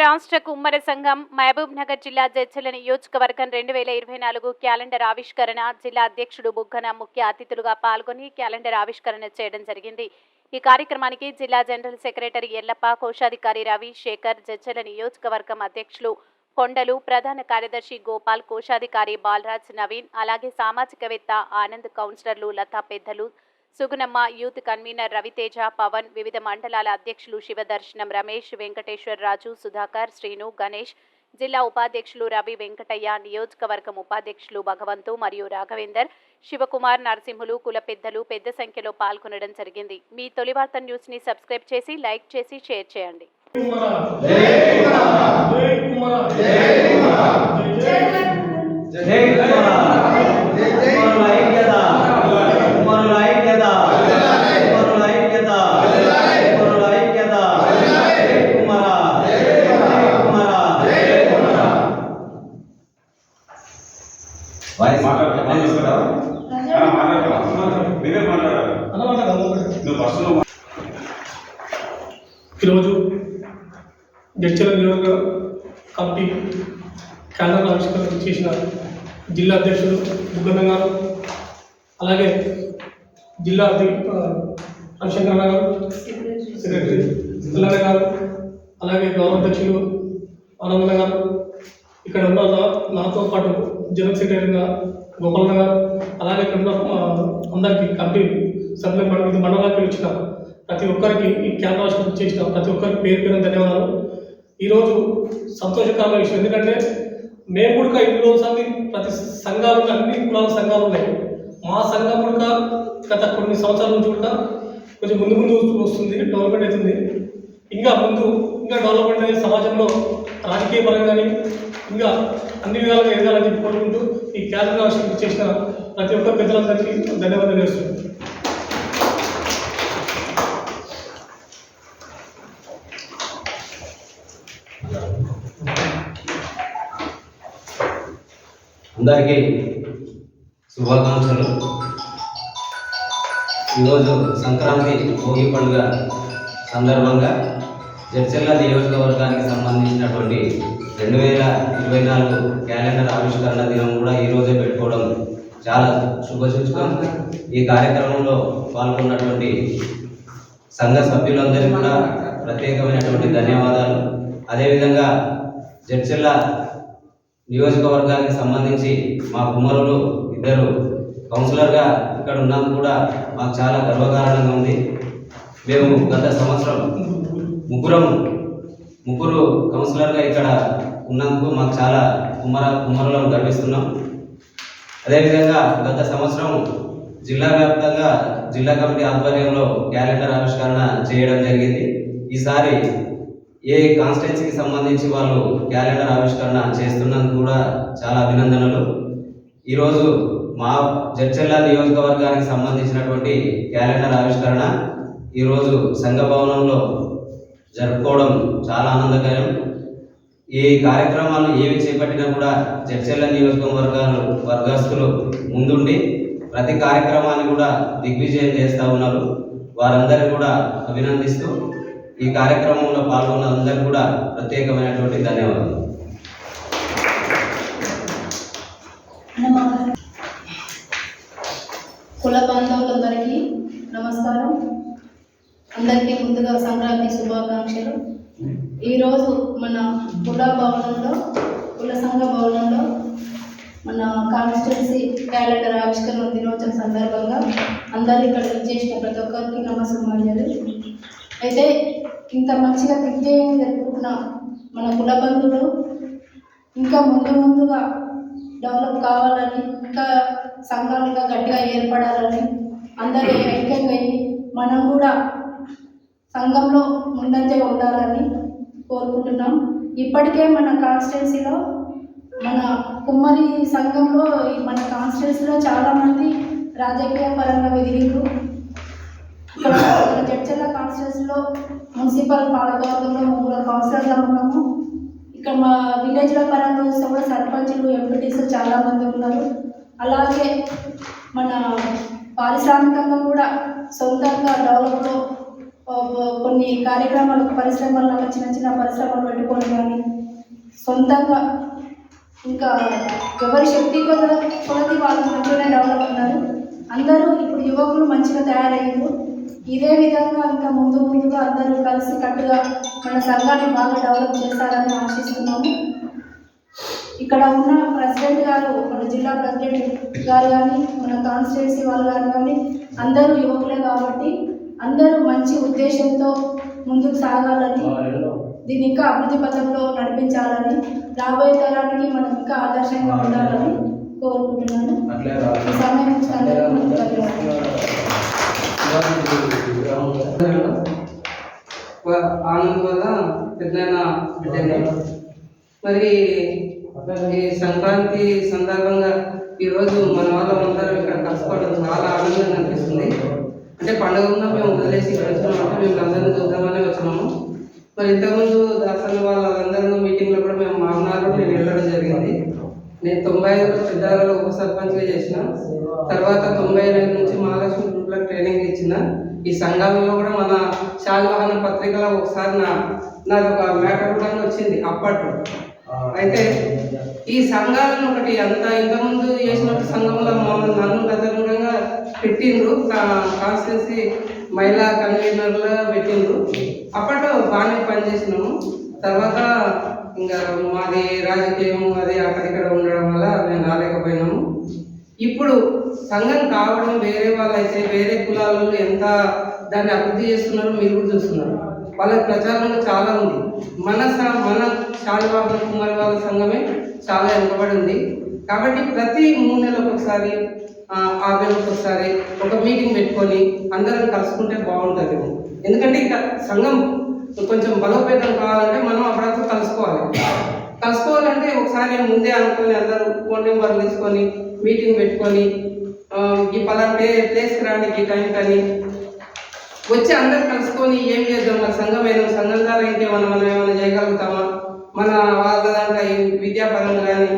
రాష్ట్ర కుమ్మర సంఘం మహబూబ్ నగర్ జిల్లా జడ్చల నియోజకవర్గం రెండు వేల ఇరవై నాలుగు క్యాలెండర్ ఆవిష్కరణ జిల్లా అధ్యక్షుడు బుగ్గన ముఖ్య అతిథులుగా పాల్గొని క్యాలెండర్ ఆవిష్కరణ చేయడం జరిగింది. ఈ కార్యక్రమానికి జిల్లా జనరల్ సెక్రటరీ ఎల్లప్ప కోశాధికారి రవి శేఖర్ జడ్చల నియోజకవర్గం అధ్యక్షులు కొండలు ప్రధాన కార్యదర్శి గోపాల్ కోశాధికారి బాలరాజ్ నవీన్ అలాగే సామాజికవేత్త ఆనంద్ కౌన్సిలర్లు లతా పెద్దలు సుగుణమ్మ యూత్ కన్వీనర్ రవితేజ పవన్ వివిధ మండలాల అధ్యక్షులు శివదర్శనం రమేష్ వెంకటేశ్వర్ రాజు సుధాకర్ శ్రీను గణేష్ జిల్లా ఉపాధ్యక్షులు రవి వెంకటయ్య నియోజకవర్గం ఉపాధ్యక్షులు భగవంతు మరియు రాఘవేందర్ శివకుమార్ నరసింహులు కుల పెద్దలు పెద్ద సంఖ్యలో పాల్గొనడం జరిగింది మీ తొలి వార్త న్యూస్ని సబ్స్క్రైబ్ చేసి లైక్ చేసి షేర్ చేయండి జై కుమార ఐక్యత కుమారుల ఐక్యత కుమారుల ఐక్యత కుమారుల ఐక్యత జై కుమార జై కుమార జై కుమార వాయిస్ మాట్లాడుతున్నారా మీరే మాట్లాడాలి నువ్వు ఫస్ట్ నువ్వు ఈరోజు జడ్చల నియోజక కమిటీ క్యాలెండర్ ఆవిష్కరణ చేసిన జిల్లా అధ్యక్షుడు బుగ్గన్న గారు అలాగే జిల్లా రవిశంకరన్న గారు సెక్రటరీ. గారు అలాగే గౌరవ అధ్యక్షులు ఆనందన్న గారు ఇక్కడ ఉన్న నాతో పాటు జనరల్ సెక్రటరీగా గోపాలన్న గారు అలాగే ఇక్కడ ఉన్న అందరికీ కమిటీ సభ్యుల మండలి వివిధ మండలాలకు వచ్చిన ప్రతి ఒక్కరికి ఈ క్యాంప్ ఆవిష్కరణ చేసిన ప్రతి ఒక్కరికి పేరు పేరు ధన్యవాదాలు. ఈరోజు సంతోషకరమైన విషయం. ఎందుకంటే మేము కూడా ఇన్ని రోజులు ప్రతి సంఘాలు అన్ని కులాల సంఘాలు ఉన్నాయి. మా సంఘం కూడా గత కొన్ని సంవత్సరాల నుంచి కూడా కొంచెం ముందు ముందు వస్తుంది డెవలప్మెంట్ అవుతుంది. ఇంకా ముందు ఇంకా డెవలప్మెంట్ అనేది సమాజంలో రాజకీయ పరంగా ఇంకా అన్ని విధాలుగా ఎదగాలని చెప్పి కోరుకుంటూ ఈ క్యాలెండర్ ఆవిష్కరణ చేసిన ప్రతి ఒక్క పెద్దలందరికీ ధన్యవాదాలు చేస్తున్నాను అందరికీ శుభాకాంక్షలు. ఈరోజు సంక్రాంతి భోగి పండుగ సందర్భంగా జడ్చెల్ల నియోజకవర్గానికి సంబంధించినటువంటి రెండు వేల ఇరవై నాలుగు క్యాలెండర్ ఆవిష్కరణ దినం కూడా ఈరోజే పెట్టుకోవడం చాలా శుభసూచకం. ఈ కార్యక్రమంలో పాల్గొన్నటువంటి సంఘ సభ్యులందరికీ కూడా ప్రత్యేకమైనటువంటి ధన్యవాదాలు. అదేవిధంగా జడ్చెల్ల నియోజకవర్గానికి సంబంధించి మా కుమారులు ఇద్దరు కౌన్సిలర్గా ఇక్కడ ఉన్నందుకు కూడా మాకు చాలా గర్వకారణంగా ఉంది. మేము గత సంవత్సరం ముగ్గురం ముగ్గురు కౌన్సిలర్గా ఇక్కడ ఉన్నందుకు మాకు చాలా కుమార కుమారులను గర్విస్తున్నాం. అదేవిధంగా గత సంవత్సరం జిల్లా వ్యాప్తంగా జిల్లా కమిటీ ఆధ్వర్యంలో క్యాలెండర్ ఆవిష్కరణ చేయడం జరిగింది. ఈసారి ఏ కాన్స్టిట్యున్సీకి సంబంధించి వాళ్ళు క్యాలెండర్ ఆవిష్కరణ చేస్తున్నందుకు కూడా చాలా అభినందనలు. ఈరోజు మా జడ్చర్ల నియోజకవర్గానికి సంబంధించినటువంటి క్యాలెండర్ ఆవిష్కరణ ఈరోజు సంఘ భవనంలో జరుపుకోవడం చాలా ఆనందకరం. ఈ కార్యక్రమాలు ఏవి చేపట్టినా కూడా జడ్చెల్ల నియోజకవర్గాలు వర్గస్తులు ముందుండి ప్రతి కార్యక్రమాన్ని కూడా దిగ్విజయం చేస్తూ ఉన్నారు. వారందరినీ కూడా అభినందిస్తూ ఈ కార్యక్రమంలో పాల్గొన్న అందరికీ కూడా ప్రత్యేకమైనటువంటి ధన్యవాదాలు. కుల బాంధవులందరికీ నమస్కారం. అందరికీ ముందుగా సంక్రాంతి శుభాకాంక్షలు. ఈరోజు మన కుల భవనంలో కుల సంఘ భవనంలో మన కాన్స్టిట్యున్సీ క్యాలెండర్ ఆవిష్కరణ దినోత్సవం సందర్భంగా అందరూ ఇక్కడ చేసిన ప్రతి ఒక్కరికి నమస్కారాలు. అయితే ఇంత మంచిగా దిగ్జయం జరుపుకున్నాం మన కుల బంధువులు ఇంకా ముందు ముందుగా డెవలప్ కావాలని ఇంకా సంఘాలుగా గట్టిగా ఏర్పడాలని అందరూ ఐక్యంగా మనం కూడా సంఘంలో ముందంజ ఉండాలని కోరుకుంటున్నాం. ఇప్పటికే మన కాన్స్టిట్యున్సీలో మన కుమ్మరి సంఘంలో ఈ మన కాన్స్టిట్యున్సీలో చాలామంది రాజకీయ పరంగా ఎదిగిండ్రు ఇక్కడ మన జడ్చర్ల మున్సిపల్ పాలకవర్గంలో ముగ్గురు కౌన్సిలర్లు ఉన్నాము. ఇక్కడ మా విలేజ్ల పరంగా చూస్తే కూడా సర్పంచులు ఎంపీటీస్ చాలా మంది ఉన్నారు. అలాగే మన పారిశ్రామికంగా కూడా సొంతంగా డెవలప్ కొన్ని కార్యక్రమాలు పరిశ్రమల్లో చిన్న చిన్న పరిశ్రమలు పెట్టుకొని కానీ సొంతంగా ఇంకా ఎవరి శక్తి కొలది వాళ్ళు మంచిగానే డెవలప్ ఉన్నారు. అందరూ ఇప్పుడు యువకులు మంచిగా తయారయ్యారు. ఇదే విధంగా ఇంకా ముందు ముందుగా అందరూ కలిసి కట్టుగా మన సంఘాన్ని బాగా డెవలప్ చేస్తారని ఆశిస్తున్నాము. ఇక్కడ ఉన్న ప్రెసిడెంట్ గారు మన జిల్లా ప్రెసిడెంట్ గారు కానీ మన కాన్స్టిట్యున్సీ వాళ్ళు గారు కానీ అందరూ యువకులే కాబట్టి అందరూ మంచి ఉద్దేశంతో ముందుకు సాగాలని దీన్ని ఇంకా అభివృద్ధి పథంలో నడిపించాలని రాబోయే తరానికి మనం ఇంకా ఆదర్శంగా ఉండాలని కోరుకుంటున్నాను ఈ సమయం ఇచ్చినందుకు మీకు ధన్యవాదాలు ఆనందం వల్ల పెద్దయిన మరి ఈ సంక్రాంతి సందర్భంగా ఈరోజు మన వాళ్ళందరం ఇక్కడ కలుసుకోవడం చాలా ఆనందంగా అనిపిస్తుంది. అంటే పండుగ ఉన్న మేము వదిలేసి ఇక్కడ వచ్చినామంటే మేము అందరినీ చూద్దామని వచ్చినాము. మరి ఇంతకుముందు దాసన్ వాళ్ళందరూ మీటింగ్లో కూడా మేము మామనారు నేను వెళ్ళడం జరిగింది. నేను తొంభై ఐదులో పెద్దవాళ్ళు ఉప సర్పంచ్గా చేసిన. తర్వాత తొంభై ఎనిమిది నుంచి మహాలక్ష్మి గ్రూప్లకు ట్రైనింగ్ ఇచ్చిన. ఈ సంఘాలలో కూడా మన శాలివాహన పత్రికలో ఒకసారి నా నాది ఒక మ్యాటర్ కూడా వచ్చింది అప్పట్లో. అయితే ఈ సంఘాలను ఒకటి అంత ఇంతకుముందు చేసినట్టు సంఘంలో మమ్మల్ని నన్ను గతంగా పెట్టిండ్రు. కాన్స్టిట్యూన్సీ మహిళా కన్వీనర్గా పెట్టిండ్రు. అప్పట్లో బాగానే పనిచేసినాము. తర్వాత ఇంకా మాది రాజకీయం అది అక్కడిక్కడ ఉండడం వల్ల మేము రాలేకపోయినాము. ఇప్పుడు సంఘం కావడం వేరే వాళ్ళైతే వేరే కులాలలో ఎంత దాన్ని అభివృద్ధి చేస్తున్నారో మీరు కూడా చూస్తున్నారు. వాళ్ళ ప్రచారంలో చాలా ఉంది. మన స- మన శాలిబాబు కుమారి వాళ్ళ సంఘమే చాలా వెనుకబడి ఉంది. కాబట్టి ప్రతి మూడు నెలలకు ఒకసారి ఆ, ఆరు నెలలకు ఒకసారి ఒక మీటింగ్ పెట్టుకొని అందరం కలుసుకుంటే బాగుంటుంది. ఎందుకంటే ఇక సంఘం కొంచెం బలోపేతం కావాలంటే మనం అప్పుడప్పుడు కలుసుకోవాలి కలుసుకోవాలంటే ఒకసారి ముందే అనుకొని అందరూ ఫోన్ నెంబర్లు తీసుకొని మీటింగ్ పెట్టుకొని ఈ ఈ పలాంటి ప్లేస్కి రాండి ఈ టైం కానీ. వచ్చి అందరు కలుసుకొని ఏం చేద్దాం? మన సంఘం ఏదో సంఘం ద్వారా ఇంకేమన్నా మనం ఏమైనా చేయగలుగుతామా? మన వాళ్ళ దాంట్లో విద్యాపరంగా కానీ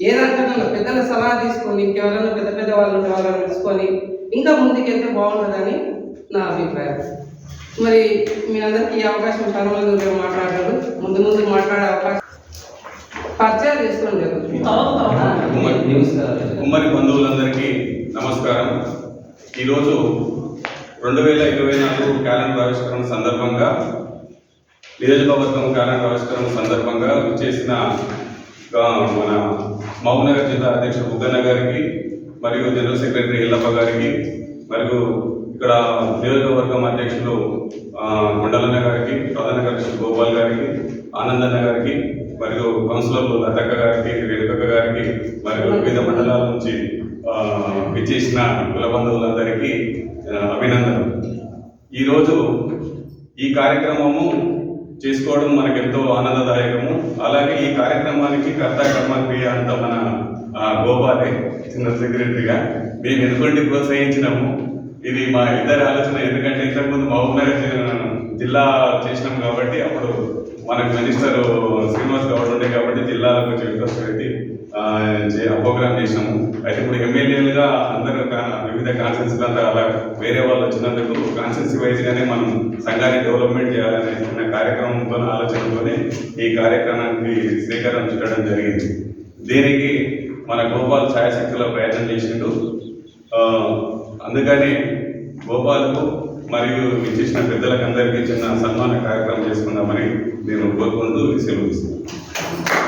ఏదంటే పెద్దల సలహా తీసుకొని ఇంకెవరైనా పెద్ద పెద్ద వాళ్ళు ఉంటే వాళ్ళని తెలుసుకొని ఇంకా ముందుకెళ్తే బాగుంటుందని నా అభిప్రాయం. మరి మీ అందరికీ ఈ అవకాశం చాలా మంది మాట్లాడారు. ముందు ముందు మాట్లాడే అవకాశం పరిచయం చేసుకోండి ఉమ్మడి బంధువులందరికీ నమస్కారం. ఈరోజు రెండు వేల ఇరవై నాలుగు క్యాలెండర్ ఆవిష్కరణ సందర్భంగా నియోజకవర్గం క్యాలెండర్ ఆవిష్కరణ సందర్భంగా చేసిన మన మహబూబ్నగర్ జిల్లా అధ్యక్షుడు బుగ్గన్న గారికి మరియు జనరల్ సెక్రటరీ ఎల్లప్ప గారికి మరియు ఇక్కడ నియోజకవర్గం అధ్యక్షులు మండలన్న గారికి ప్రధాన కార్యదర్శి గోపాల్ గారికి ఆనందన్న గారికి మరియు కౌన్సిలర్లు లతక్క గారికి రేణుకక్క గారికి మరియు వివిధ మండలాల నుంచి విచ్చేసిన కుల బంధువులందరికీ అభినందనలు. ఈరోజు ఈ కార్యక్రమము చేసుకోవడం మనకు ఎంతో ఆనందదాయకము. అలాగే ఈ కార్యక్రమానికి కర్త కర్మ క్రియ అంత మన గోపాలే చిన్న సెక్రటరీగా మేము ఎందుకంటే ప్రోత్సహించినాము? ఇది మా ఇద్దరి ఆలోచన. ఎందుకంటే ఇంతకుముందు మహబూబ్నగర్ జిల్లా చేసినాం కాబట్టి అప్పుడు మనకు మినిస్టర్ శ్రీనివాస్ గౌడ్ ఉండే కాబట్టి జిల్లాలో కొంచెం ఇంట్రెస్ట్ పెట్టి ప్రోగ్రామ్ చేసినాము. అయితే ఇప్పుడు ఎమ్మెల్యేలుగా అందరూ వివిధ కాన్స్టిట్యూన్సీలు అంతా అలా వేరే వాళ్ళు వచ్చినందుకు కాన్స్టిట్యూన్సీ వైజ్గానే మనం సంఘాన్ని డెవలప్మెంట్ చేయాలనే కార్యక్రమంతో ఆలోచనతోనే ఈ కార్యక్రమానికి శ్రీకారం చుట్టడం జరిగింది. దీనికి మన గోపాల్ ఛాయాశక్తిలో ప్రయత్నం చేసిండు. అందుకని గోపాలకు మరియు ఇచ్చేసిన పెద్దలకు అందరికీ చిన్న సన్మాన కార్యక్రమం చేసుకుందామని నేను కోరుకుంటూ సెలవు ఇస్తున్నాను